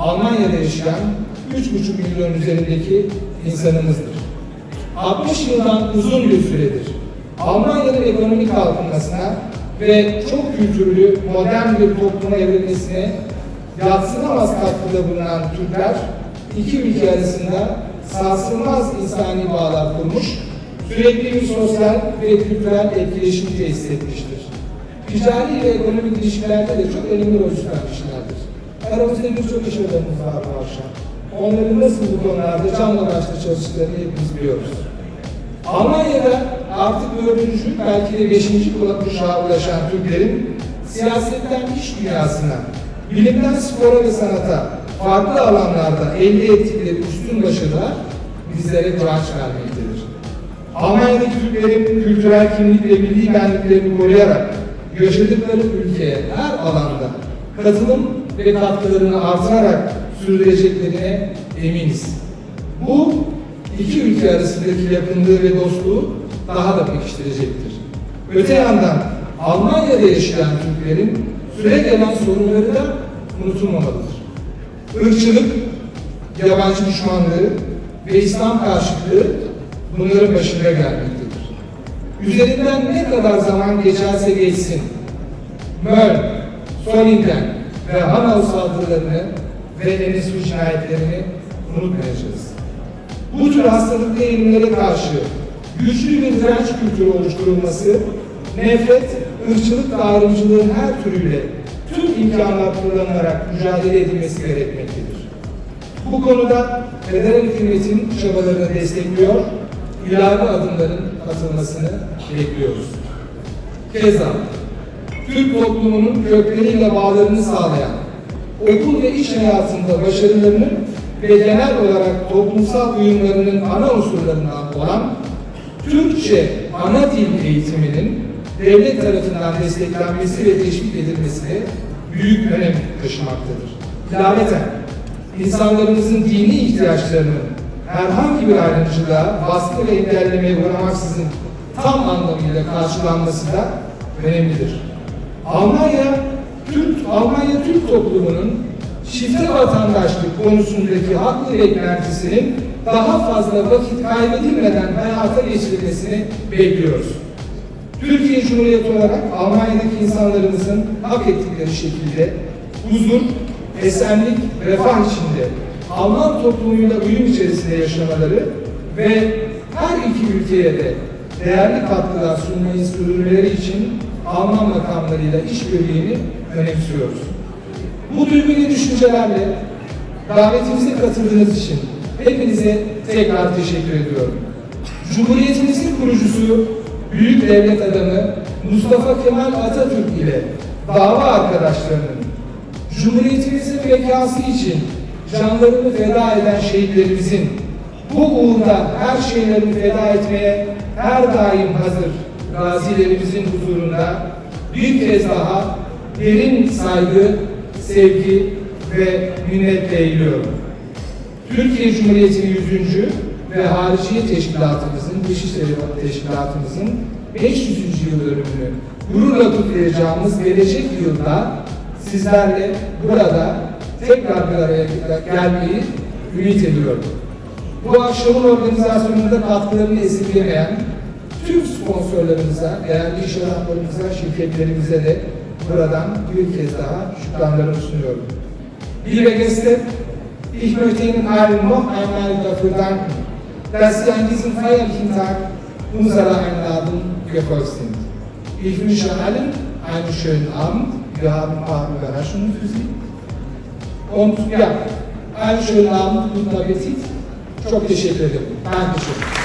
Almanya'da yaşayan 3,5 milyon üzerindeki insanımızdır. 60 yıldan uzun bir süredir Almanya'nın ekonomik kalkınmasına ve çok kültürlü, modern bir topluma evrilmesine yatsınamaz katkıda bulunan Türkler, iki ülke arasında sarsılmaz insani bağlar kurmuş, sürekli bir sosyal ve kültürel etkileşim tesis etmiştir. Ticari ve ekonomik ilişkilerde de çok önemli rol üstlenmişlerdir. Aramızda birçok iş adamımız var bu akşam. Onların nasıl bu konularda canla başla çalıştıklarını hepimiz biliyoruz. Almanya'da artık dördüncü, belki de beşinci kuşağa ulaşan Türklerin siyasetten iş dünyasına, bilimden spora ve sanata, farklı alanlarda elde ettikleri üstün başarılar bizlere kıvanç vermektedir. Almanya'daki Türklerin kültürel kimlik ve milli benliklerini koruyarak yaşadıkları ülkeye her alanda katılım ve katkılarını artırarak sürdüreceklerine eminiz. Bu iki ülke arasındaki yakınlığı ve dostluğu daha da pekiştirecektir. Öte yandan Almanya'da yaşayan Türklerin süre gelen sorunları da unutulmamalıdır. Irkçılık, yabancı düşmanlığı ve İslam karşıtlığı bunların başında gelmektedir. Üzerinden ne kadar zaman geçerse geçsin, Möl, Solingen ve Hanau saldırılarını ve Enesu cinayetlerini unutmayacağız. Bu tür hastalıklı eğilimlere karşı güçlü bir direnç kültürü oluşturulması, nefret, ırkçılık ve ayrımcılığın her türüyle tüm imkanlar kullanılarak mücadele edilmesi gerekmektedir. Bu konuda federal hükümetin çabalarını destekliyor, ilave adımların atılmasını bekliyoruz. Keza Türk toplumunun kökleriyle bağlarını sağlayan, okul ve iş hayatında başarılarının ve genel olarak toplumsal uyumlarının ana unsurlarından olan Türkçe ana dil eğitiminin devlet tarafından desteklenmesi ve teşvik edilmesine büyük önem taşımaktadır. Ilaveten, insanlarımızın dini ihtiyaçlarının herhangi bir ayrımcılığa, baskı ve engellemeye uğramaksızın tam anlamıyla karşılanması da önemlidir. Almanya, Türk, Almanya Türk toplumunun çifte vatandaşlık konusundaki haklı beklentisinin daha fazla vakit kaybedilmeden hayata geçirilmesini bekliyoruz. Türkiye Cumhuriyeti olarak Almanya'daki insanlarımızın hak ettikleri şekilde huzur, esenlik, refah içinde Alman toplumuyla uyum içerisinde yaşamaları ve her iki ülkeye de değerli katkılar sunmayı sürdürmeleri için Alman makamlarıyla işbirliğini önemsiyoruz. Bu duygu ve düşüncelerle davetimize katıldığınız için hepinize tekrar teşekkür ediyorum. Cumhuriyetimizin kurucusu, büyük devlet adamı Mustafa Kemal Atatürk ile dava arkadaşlarının Cumhuriyetimizin bekası için canlarını feda eden şehitlerimizin bu uğurda her şeylerini feda etmeye her daim hazır gazilerimizin huzurunda bir kez daha derin saygı, sevgi ve minnetle eğiliyorum. Türkiye Cumhuriyeti'nin 100. ve Hariciye Teşkilatımızın, Dışişleri Teşkilatımızın 500. yıl dönümünü gururla kutlayacağımız gelecek yılda sizlerle burada tekrar bir araya gelmeyi ümit ediyorum. Bu akşamın organizasyonunda katkılarını esirgemeyen tüm sponsorlarımıza, değerli iş adamlarımıza, şirketlerimize de buradan bir kez daha şükranlarımı sunuyorum. Liebe Gäste, ich möchte Ihnen allen noch einmal dafür danken, dass Sie an diesem feierlichen Tag unserer Einladung gefolgt sind. Ich wünsche allen einen schönen Abend. Wir haben ein paar Überraschungen für Sie. Und ja, einen schönen Abend, guten Appetit. Çok teşekkür ederim. Dankeschön.